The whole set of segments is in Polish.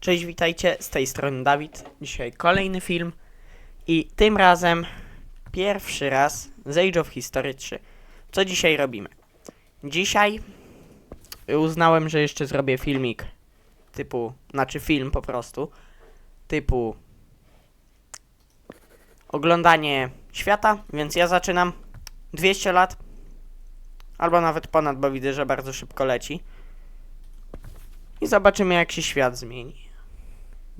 Cześć, witajcie, z tej strony Dawid. Dzisiaj kolejny film i tym razem pierwszy raz z Age of History 3. Co dzisiaj robimy? Dzisiaj uznałem, że jeszcze zrobię filmik typu, znaczy film po prostu, typu oglądanie świata, więc ja zaczynam 200 lat, albo nawet ponad, bo widzę, że bardzo szybko leci. I zobaczymy, jak się świat zmieni.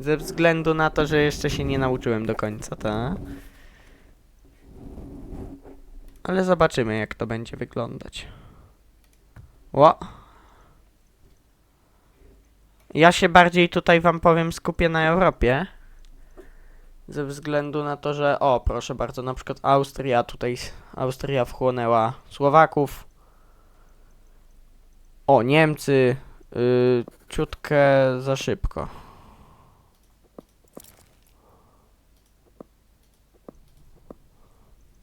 Ze względu na to, że jeszcze się nie nauczyłem do końca, tak? Ale zobaczymy, jak to będzie wyglądać. Ło. Ja się bardziej tutaj wam powiem skupię na Europie. Ze względu na to, że o, proszę bardzo, na przykład Austria tutaj Austria wchłonęła Słowaków. O, Niemcy yy, ciutkę za szybko.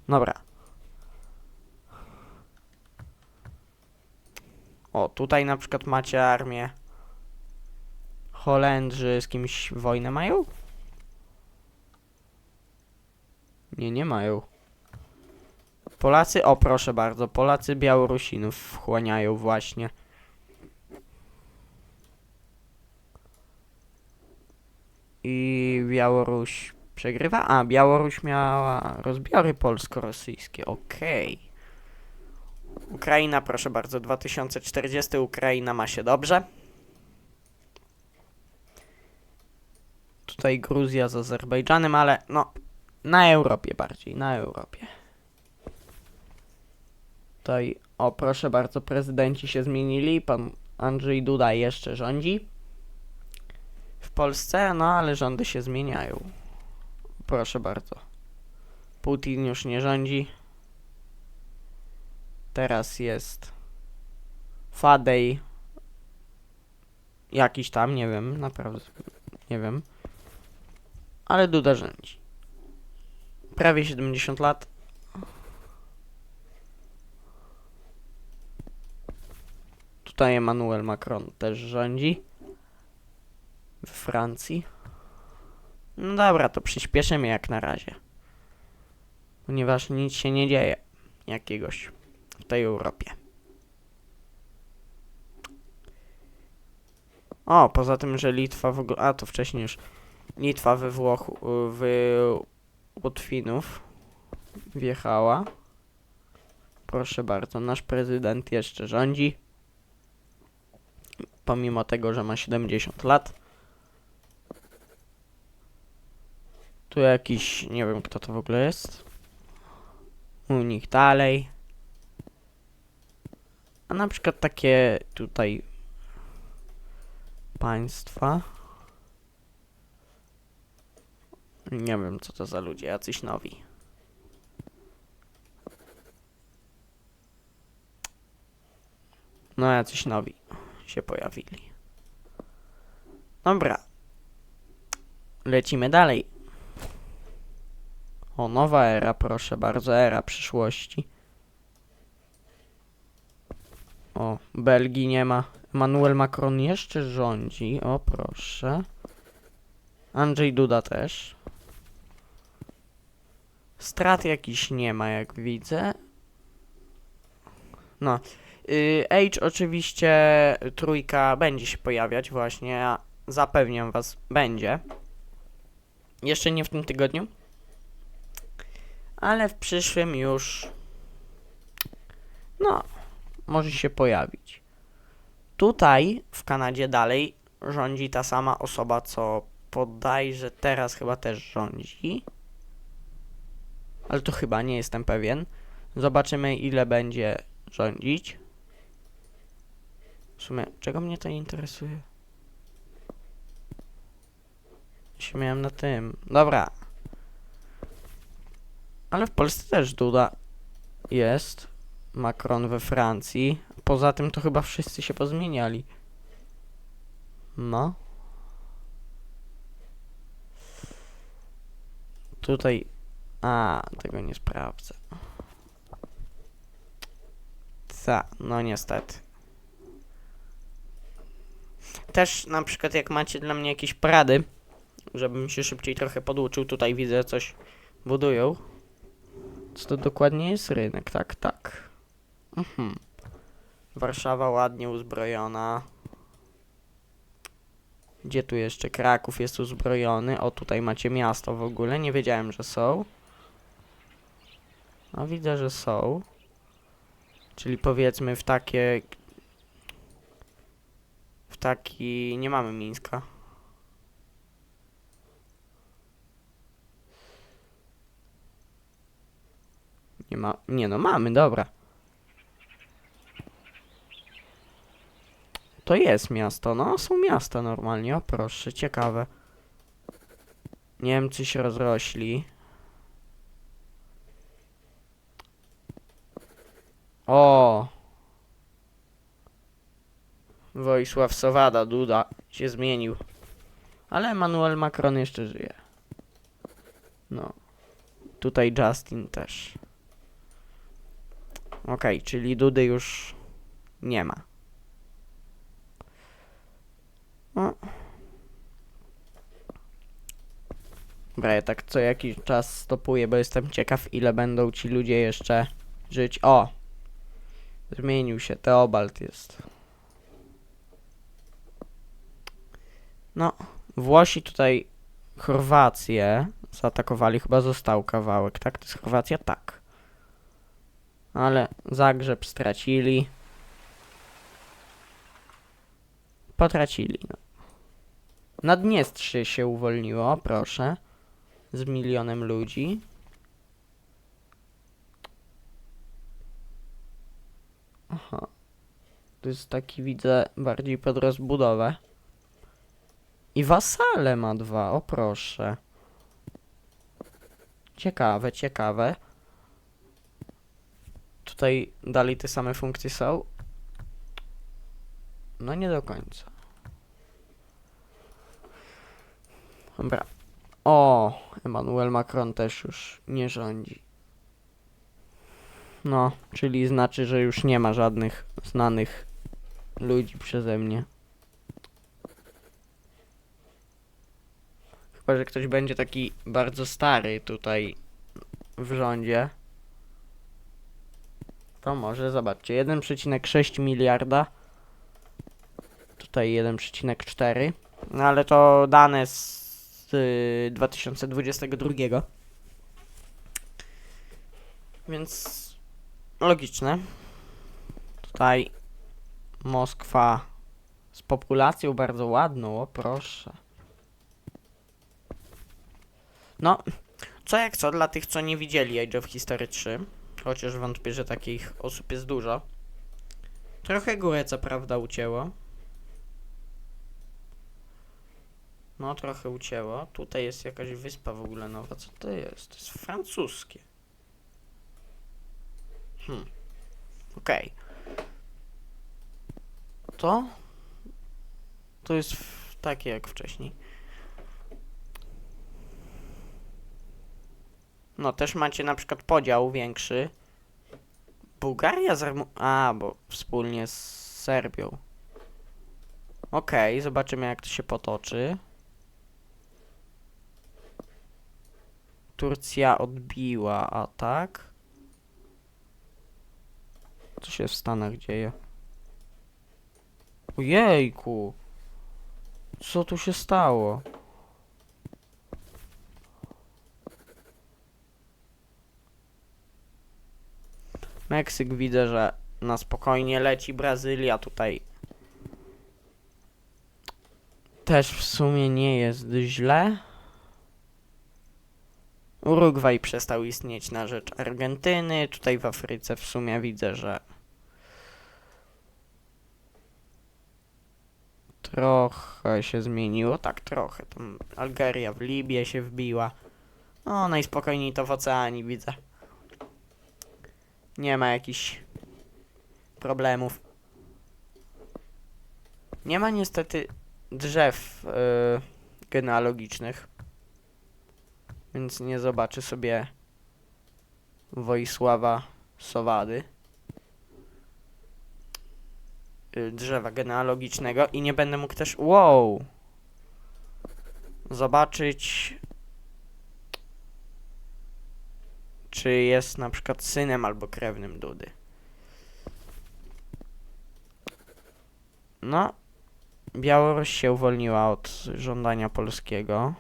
Dobra. O, tutaj na przykład macie armię. Holendrzy z kimś wojnę mają? Nie, nie mają. Polacy, o proszę bardzo, Polacy Białorusinów wchłaniają właśnie. I Białoruś przegrywa? A, Białoruś miała rozbiory polsko-rosyjskie, okej. Ukraina, proszę bardzo, 2040, Ukraina ma się dobrze. Tutaj Gruzja z Azerbejdżanem, ale no, na Europie bardziej, na Europie. Tutaj, o proszę bardzo, prezydenci się zmienili, pan Andrzej Duda jeszcze rządzi w Polsce, no ale rządy się zmieniają. Proszę bardzo. Putin już nie rządzi. Teraz jest Fadej. Jakiś tam, nie wiem, naprawdę nie wiem. Ale Duda rządzi. Prawie 70 lat. Tutaj Emmanuel Macron też rządzi. W Francji. No dobra, to przyspieszymy jak na razie. Ponieważ nic się nie dzieje jakiegoś w tej Europie. O, poza tym, że Litwa w ogóle... A, to wcześniej już. Litwa we Włochu... w Łotwinów wjechała. Proszę bardzo, nasz prezydent jeszcze rządzi. Pomimo tego, że ma 70 lat. Tu jakiś, nie wiem kto to w ogóle jest. U nich dalej. A na przykład takie tutaj państwa. Nie wiem co to za ludzie, jacyś nowi. No jacyś nowi się pojawili. Dobra. Lecimy dalej. O, nowa era, proszę bardzo, era przyszłości. O, Belgii nie ma. Emmanuel Macron jeszcze rządzi, o proszę. Andrzej Duda też. Strat jakiś nie ma, jak widzę. No. Y, Age oczywiście trójka będzie się pojawiać właśnie, zapewniam was, będzie. Jeszcze nie w tym tygodniu ale w przyszłym już no, może się pojawić. Tutaj w Kanadzie dalej rządzi ta sama osoba, co podajże teraz chyba też rządzi. Ale to chyba nie jestem pewien. Zobaczymy ile będzie rządzić. W sumie, czego mnie to interesuje? Się miałem na tym. Dobra, ale w Polsce też Duda jest. Macron we Francji. Poza tym to chyba wszyscy się pozmieniali. No. Tutaj... A, tego nie sprawdzę. Ta, no niestety. Też na przykład jak macie dla mnie jakieś porady, żebym się szybciej trochę poduczył, tutaj widzę coś budują. Co to dokładnie jest rynek? Tak, tak. Mhm. Warszawa ładnie uzbrojona. Gdzie tu jeszcze? Kraków jest uzbrojony. O, tutaj macie miasto w ogóle. Nie wiedziałem, że są. A widzę, że są. Czyli powiedzmy w takie... W taki... Nie mamy Mińska. Nie ma... Nie no, mamy, dobra. To jest miasto, no są miasta normalnie, o proszę, ciekawe. Niemcy się rozrośli. O! Wojsław Sowada, Duda, się zmienił. Ale Emmanuel Macron jeszcze żyje. No. Tutaj Justin też. Okej, czyli Dudy już nie ma. No. Dobra, ja tak co jakiś czas stopuję, bo jestem ciekaw, ile będą ci ludzie jeszcze żyć. O! Zmienił się, Teobald jest. No, Włosi tutaj Chorwację zaatakowali, chyba został kawałek, tak? To jest Chorwacja? Tak. Ale Zagrzeb stracili. Potracili, no. Naddniestrze się uwolniło, proszę. Z milionem ludzi. Aha. To jest taki, widzę, bardziej pod rozbudowę. I wasale ma dwa, o proszę. Ciekawe, ciekawe. Tutaj dalej te same funkcje są. No nie do końca. Dobra. O, Emmanuel Macron też już nie rządzi. No, czyli znaczy, że już nie ma żadnych znanych ludzi przeze mnie. Chyba, że ktoś będzie taki bardzo stary tutaj w rządzie. To może, zobaczcie, 1,6 miliarda. Tutaj 1,4. No ale to dane z y, 2022. Więc logiczne. Tutaj Moskwa z populacją bardzo ładną, o proszę. No, co jak co, dla tych, co nie widzieli Age of History 3, chociaż wątpię, że takich osób jest dużo. Trochę górę, co prawda, ucięło. No, trochę ucięło. Tutaj jest jakaś wyspa w ogóle nowa. Co to jest? To jest francuskie. Hmm. Okej. To? To jest takie jak wcześniej. No, też macie na przykład podział większy. Bułgaria z Rumu- A, bo wspólnie z Serbią. Okej, zobaczymy jak to się potoczy. Turcja odbiła atak. Co się w Stanach dzieje? Ojejku! Co tu się stało? Meksyk widzę, że na spokojnie leci. Brazylia tutaj też w sumie nie jest źle. Urugwaj przestał istnieć na rzecz Argentyny. Tutaj w Afryce w sumie widzę, że trochę się zmieniło. Tak, trochę. Tam Algeria w Libię się wbiła. No, najspokojniej to w oceanii widzę. Nie ma jakichś problemów. Nie ma niestety drzew yy, genealogicznych. Więc nie zobaczy sobie Wojsława Sowady. y, drzewa genealogicznego i nie będę mógł też. Wow! Zobaczyć. Czy jest na przykład synem albo krewnym Dudy. No, Białoruś się uwolniła od żądania polskiego.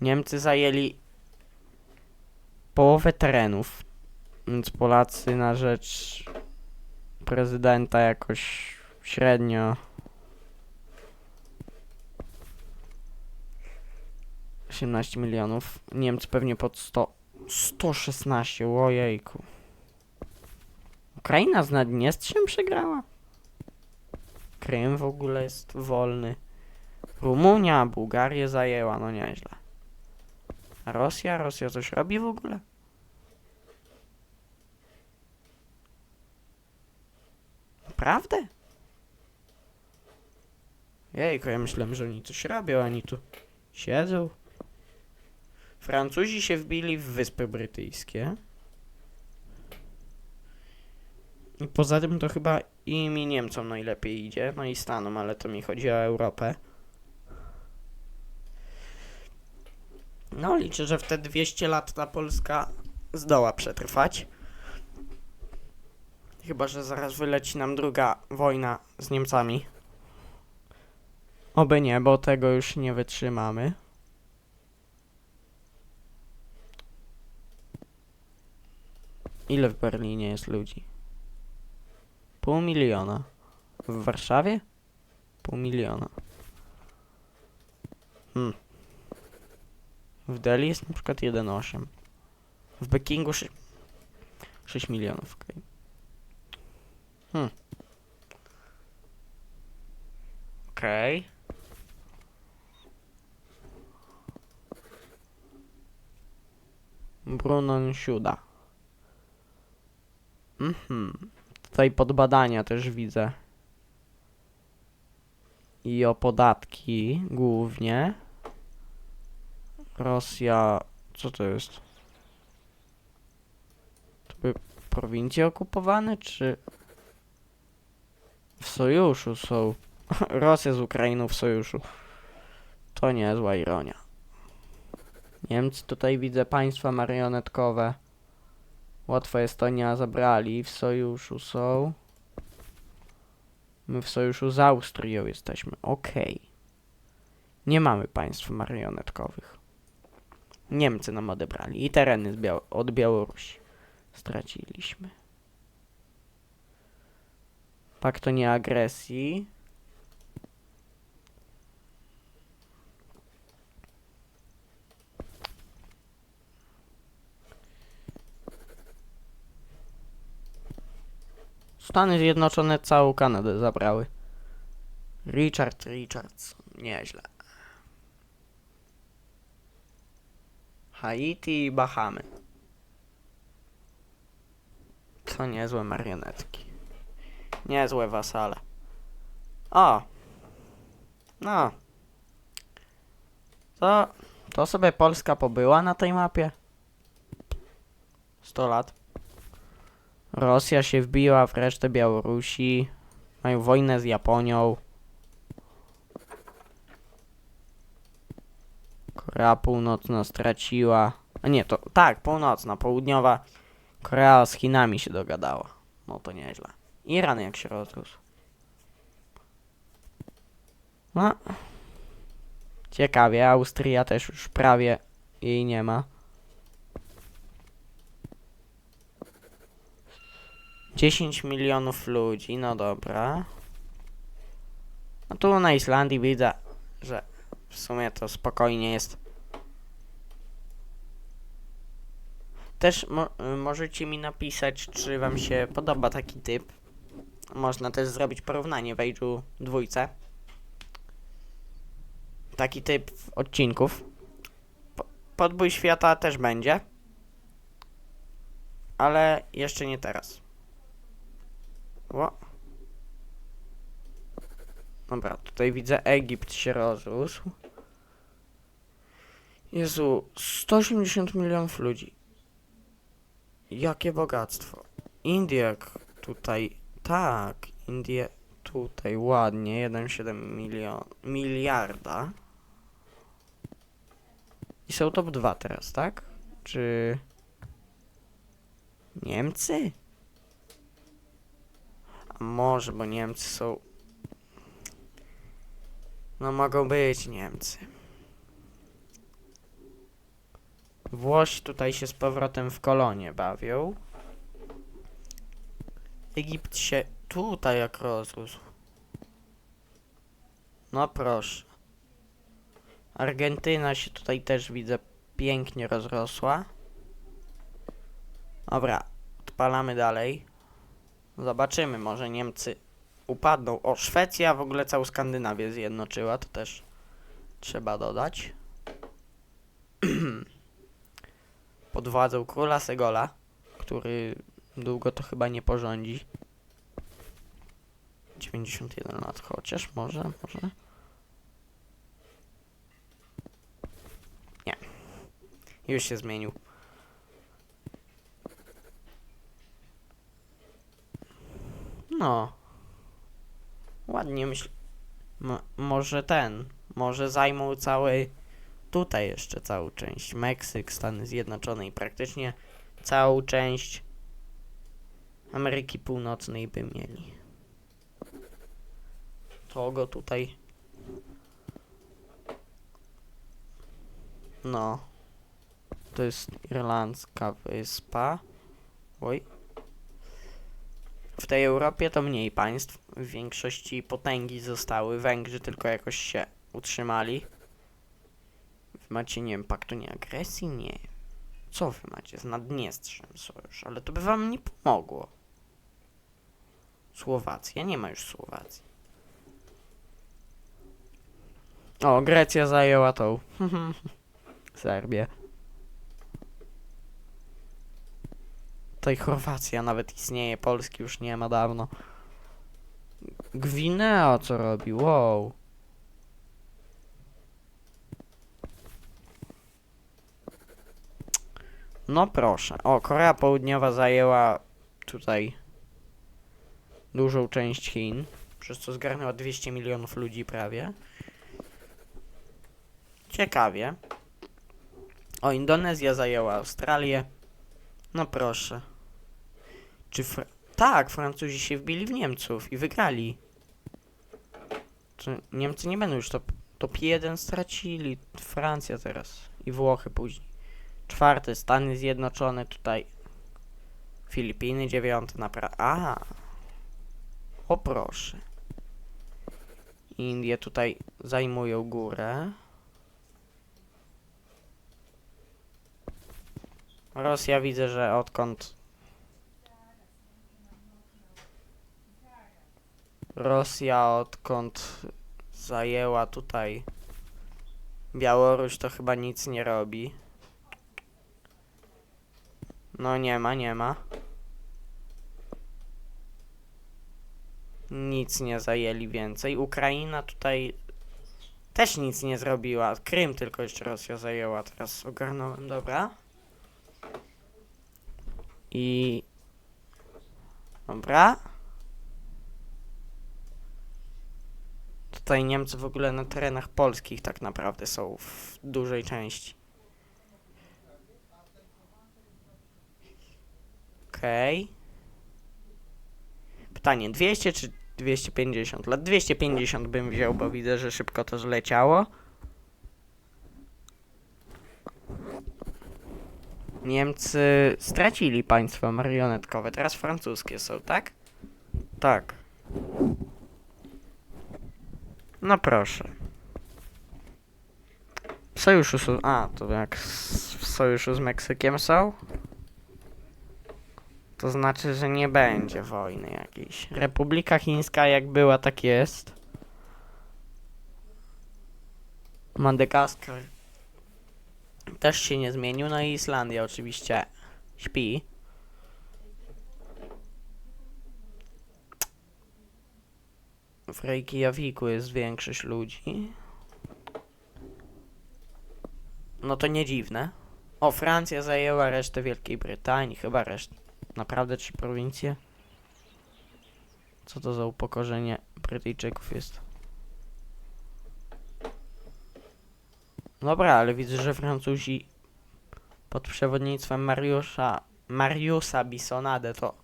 Niemcy zajęli połowę terenów, więc Polacy na rzecz prezydenta jakoś średnio. 18 milionów. Niemcy pewnie pod 100. 116, ojejku. Ukraina z Naddniestrzem przegrała. Krym w ogóle jest wolny. Rumunia, Bułgarię zajęła, no nieźle. A Rosja? Rosja coś robi w ogóle? Naprawdę? Jejku, ja myślałem, że oni coś robią, ani tu siedzą. Francuzi się wbili w Wyspy Brytyjskie. I poza tym to chyba im i Niemcom najlepiej idzie, no i Stanom, ale to mi chodzi o Europę. No, liczę, że w te 200 lat ta Polska zdoła przetrwać. Chyba, że zaraz wyleci nam druga wojna z Niemcami. Oby nie, bo tego już nie wytrzymamy. Ile w Berlinie jest ludzi? Pół miliona. W Warszawie? Pół miliona. Hmm. W Delhi jest na przykład 1,8. W Pekingu 6, 6 milionów. okej. Hmm. Okej. Bruno Siuda. Mhm. Tutaj podbadania też widzę. I o podatki głównie. Rosja. Co to jest? To były prowincje okupowane, czy w sojuszu są? Rosja z Ukrainą w sojuszu. To niezła ironia. Niemcy tutaj widzę państwa marionetkowe. Łatwo Estonia zabrali, w sojuszu są. My w sojuszu z Austrią jesteśmy, okej. Nie mamy państw marionetkowych. Niemcy nam odebrali i tereny Biał- od Białorusi straciliśmy. Pakt o nieagresji. Stany Zjednoczone całą Kanadę zabrały. Richard Richards. Nieźle. Haiti i Bahamy. To niezłe marionetki. Niezłe wasale. O! No. To, to sobie Polska pobyła na tej mapie. 100 lat. Rosja się wbiła w resztę Białorusi. Mają wojnę z Japonią. Korea Północna straciła. A nie, to tak, północna, południowa. Korea z Chinami się dogadała. No to nieźle. Iran jak się rozrósł. No. Ciekawie, Austria też już prawie jej nie ma. 10 milionów ludzi, no dobra. No tu na Islandii widzę, że w sumie to spokojnie jest. Też mo możecie mi napisać, czy wam się podoba taki typ. Można też zrobić porównanie w Age'u dwójce. Taki typ odcinków. Po Podbój świata też będzie. Ale jeszcze nie teraz. Ło. Dobra, tutaj widzę Egipt się rozrósł. Jezu, 180 milionów ludzi. Jakie bogactwo. Indie tutaj tak, Indie tutaj ładnie, 1,7 milion, miliarda. I są top 2 teraz, tak? Czy... Niemcy? Może, bo Niemcy są... No mogą być Niemcy. Włosi tutaj się z powrotem w kolonie bawią. Egipt się tutaj jak rozrósł. No proszę. Argentyna się tutaj też widzę pięknie rozrosła. Dobra, odpalamy dalej. Zobaczymy, może Niemcy upadną. O, Szwecja w ogóle całą Skandynawię zjednoczyła, to też trzeba dodać. Pod władzą króla Segola, który długo to chyba nie porządzi. 91 lat chociaż, może, może. Nie. Już się zmienił. No. Ładnie myślę. Mo- może ten. Może zajmą cały. Tutaj jeszcze całą część. Meksyk, Stany Zjednoczone i praktycznie całą część Ameryki Północnej by mieli. Togo tutaj. No. To jest irlandzka wyspa. Oj. W tej Europie to mniej państw. W większości potęgi zostały. Węgrzy tylko jakoś się utrzymali. Wy macie, nie wiem, paktu nieagresji? Nie. Co wy macie? Z Naddniestrzem sojusz. Ale to by wam nie pomogło. Słowacja. Nie ma już Słowacji. O, Grecja zajęła tą. Serbię. Tutaj Chorwacja nawet istnieje, Polski już nie ma dawno. Gwinea co robi? Wow. No proszę. O, Korea Południowa zajęła tutaj dużą część Chin, przez co zgarnęła 200 milionów ludzi prawie. Ciekawie. O, Indonezja zajęła Australię. No proszę. Czy Tak, Francuzi się wbili w Niemców i wygrali. Niemcy nie będą już top, top 1 stracili. Francja teraz i Włochy później. Czwarty, Stany Zjednoczone tutaj. Filipiny dziewiąte napra... A. O proszę. Indie tutaj zajmują górę. Rosja widzę, że odkąd Rosja odkąd zajęła tutaj Białoruś to chyba nic nie robi. No nie ma, nie ma. Nic nie zajęli więcej. Ukraina tutaj też nic nie zrobiła. Krym tylko jeszcze Rosja zajęła. Teraz ogarnąłem, dobra. I... Dobra. Tutaj Niemcy w ogóle na terenach polskich tak naprawdę są w dużej części. Okej. Pytanie, 200 czy 250 lat? 250 bym wziął, bo widzę, że szybko to zleciało. Niemcy stracili państwo marionetkowe, teraz francuskie są, tak? Tak. No proszę. W sojuszu są... A, to jak w sojuszu z Meksykiem są? To znaczy, że nie będzie wojny jakiejś. Republika Chińska jak była, tak jest. Madagaskar też się nie zmienił, no i Islandia oczywiście śpi. W Reykjaviku jest większość ludzi. No to nie dziwne. O, Francja zajęła resztę Wielkiej Brytanii, chyba resztę. Naprawdę trzy prowincje? Co to za upokorzenie Brytyjczyków jest? Dobra, ale widzę, że Francuzi pod przewodnictwem Mariusza, Mariusa Bisonade to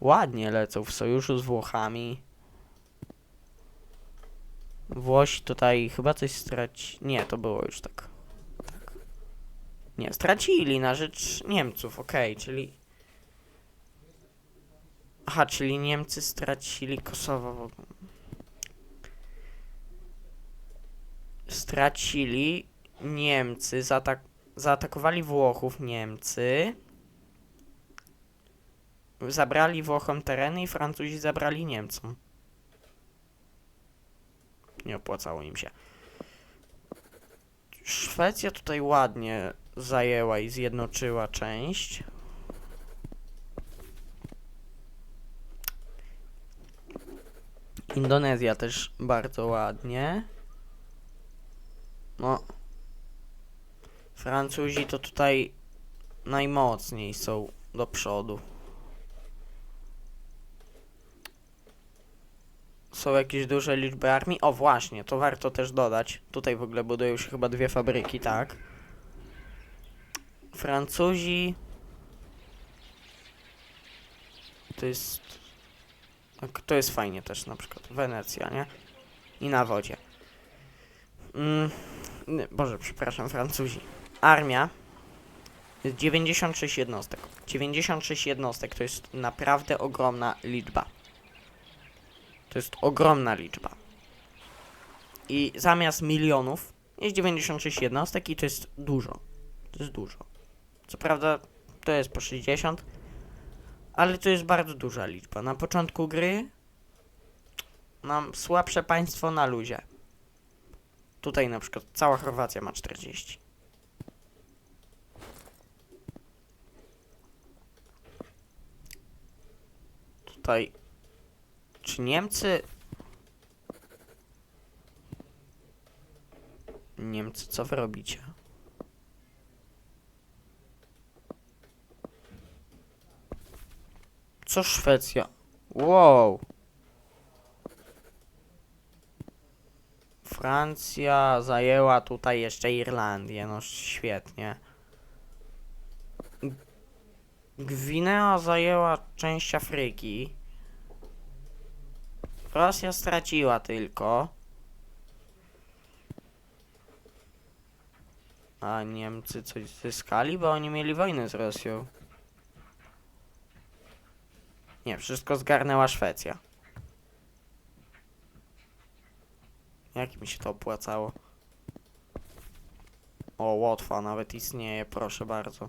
ładnie lecą w sojuszu z Włochami. Włosi tutaj chyba coś straci... Nie, to było już tak. tak. Nie, stracili na rzecz Niemców, okej, czyli... Aha, czyli Niemcy stracili Kosowo. Stracili Niemcy, zaatak zaatakowali Włochów Niemcy. Zabrali Włochom tereny i Francuzi zabrali Niemcom. Nie opłacało im się. Szwecja tutaj ładnie zajęła i zjednoczyła część. Indonezja też bardzo ładnie. No. Francuzi to tutaj najmocniej są do przodu. Są jakieś duże liczby armii? O właśnie, to warto też dodać. Tutaj w ogóle budują się chyba dwie fabryki, tak? Francuzi... To jest... tak, To jest fajnie też na przykład. Wenecja, nie? I na wodzie. Mm, Boże, przepraszam, Francuzi. Armia jest 96 jednostek. 96 jednostek to jest naprawdę ogromna liczba. To jest ogromna liczba. I zamiast milionów jest 96 jednostek i to jest dużo. To jest dużo. Co prawda to jest po 60, ale to jest bardzo duża liczba. Na początku gry mam słabsze państwo na luzie. Tutaj na przykład cała Chorwacja ma 40. Tutaj. Czy Niemcy. Niemcy, co wy robicie? Co Szwecja? Wow. Francja zajęła tutaj jeszcze Irlandię, no świetnie. Gwinea zajęła część Afryki. Rosja straciła tylko. A Niemcy coś zyskali, bo oni mieli wojnę z Rosją. Nie, wszystko zgarnęła Szwecja. Jak mi się to opłacało? O, Łotwa nawet istnieje, proszę bardzo.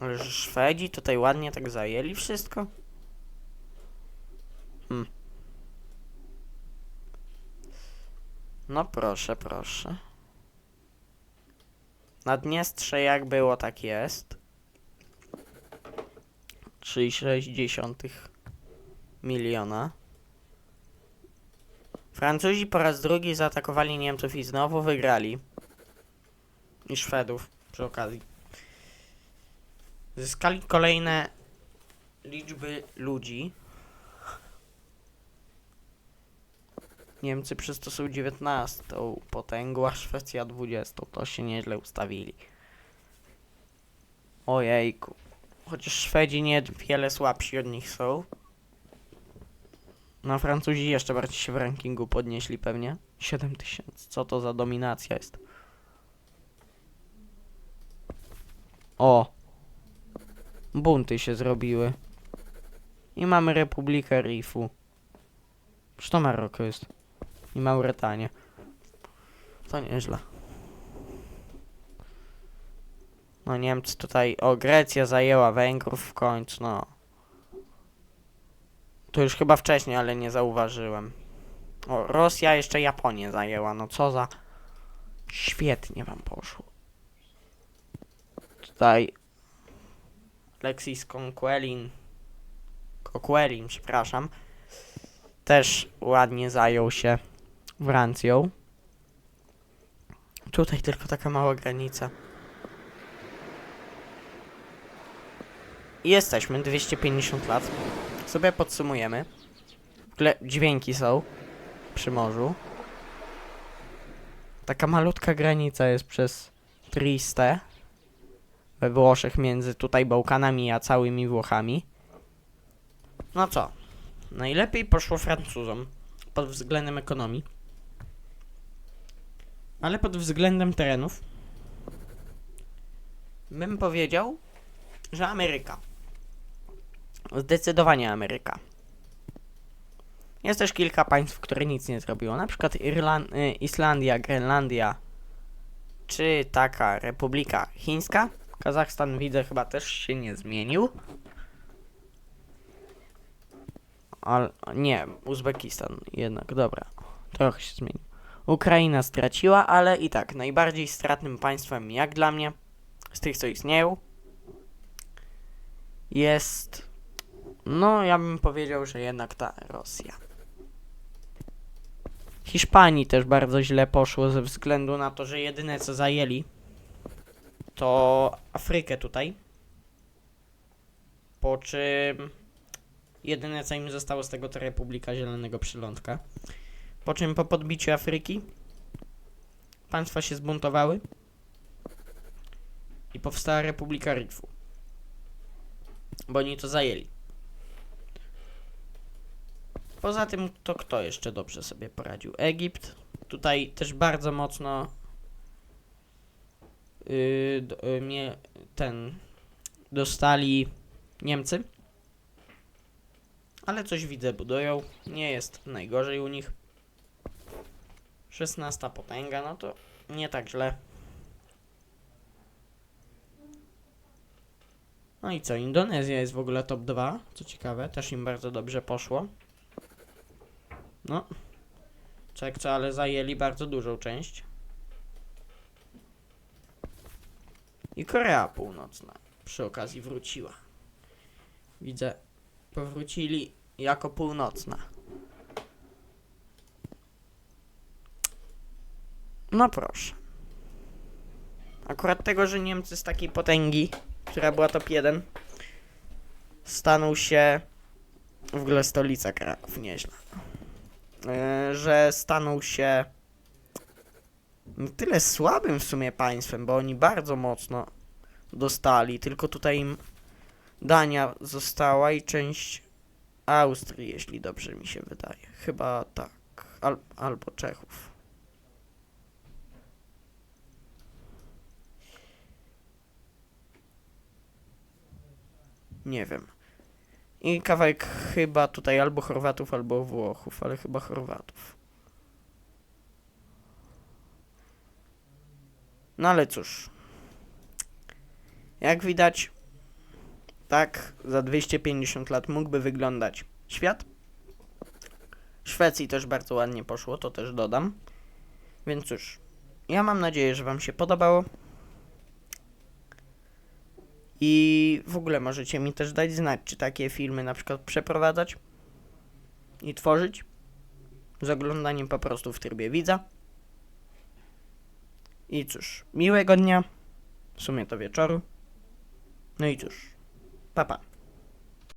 Ale Szwedzi tutaj ładnie tak zajęli wszystko? No proszę, proszę. Naddniestrze jak było, tak jest. 3,6 miliona. Francuzi po raz drugi zaatakowali Niemców i znowu wygrali. I Szwedów przy okazji. Zyskali kolejne liczby ludzi. Niemcy przez to są 19 potęgą, a Szwecja 20. To się nieźle ustawili. Ojejku. Chociaż Szwedzi nie wiele słabsi od nich są. No Francuzi jeszcze bardziej się w rankingu podnieśli pewnie. 7000. Co to za dominacja jest? O! Bunty się zrobiły. I mamy Republikę Rifu. Przecież to Maroko jest. I Mauretanię. To nieźle. No Niemcy tutaj... O, Grecja zajęła Węgrów w końcu, no. To już chyba wcześniej, ale nie zauważyłem. O, Rosja jeszcze Japonię zajęła, no co za... Świetnie wam poszło. Tutaj... Alexis Conquelin... Coquelin, przepraszam. Też ładnie zajął się Francją. Tutaj tylko taka mała granica. Jesteśmy 250 lat sobie podsumujemy. W ogóle dźwięki są przy morzu. Taka malutka granica jest przez Trieste we Włoszech między tutaj Bałkanami a całymi Włochami. No co? Najlepiej poszło Francuzom pod względem ekonomii. Ale pod względem terenów bym powiedział, że Ameryka. Zdecydowanie Ameryka. Jest też kilka państw, które nic nie zrobiło. Na przykład Irlan- y, Islandia, Grenlandia, czy taka Republika Chińska. Kazachstan widzę chyba też się nie zmienił. Ale nie, Uzbekistan jednak, dobra. Trochę się zmienił. Ukraina straciła, ale i tak najbardziej stratnym państwem, jak dla mnie, z tych co istnieją, jest. No, ja bym powiedział, że jednak ta Rosja. Hiszpanii też bardzo źle poszło ze względu na to, że jedyne co zajęli to Afrykę tutaj. Po czym jedyne co im zostało z tego to Republika Zielonego Przylądka. Po czym po podbiciu Afryki państwa się zbuntowały i powstała Republika Ritwu. Bo oni to zajęli. Poza tym, to kto jeszcze dobrze sobie poradził? Egipt. Tutaj też bardzo mocno yy, yy, ten dostali Niemcy. Ale coś widzę, budują. Nie jest najgorzej u nich. 16 potęga, no to nie tak źle. No i co, Indonezja jest w ogóle top 2, co ciekawe, też im bardzo dobrze poszło. No, co jak co, ale zajęli bardzo dużą część. I Korea Północna przy okazji wróciła. Widzę, powrócili jako północna. No proszę. Akurat tego, że Niemcy z takiej potęgi, która była top 1, stanął się w ogóle stolica Kraków, nieźle. Yy, że stanął się no tyle słabym w sumie państwem, bo oni bardzo mocno dostali, tylko tutaj im Dania została i część Austrii, jeśli dobrze mi się wydaje. Chyba tak. Al albo Czechów. Nie wiem. I kawałek chyba tutaj albo Chorwatów, albo Włochów, ale chyba Chorwatów. No ale cóż. Jak widać, tak za 250 lat mógłby wyglądać świat. Szwecji też bardzo ładnie poszło, to też dodam. Więc cóż, ja mam nadzieję, że Wam się podobało. I w ogóle możecie mi też dać znać, czy takie filmy na przykład przeprowadzać i tworzyć z oglądaniem po prostu w trybie widza. I cóż, miłego dnia, w sumie to wieczoru. No i cóż, pa pa.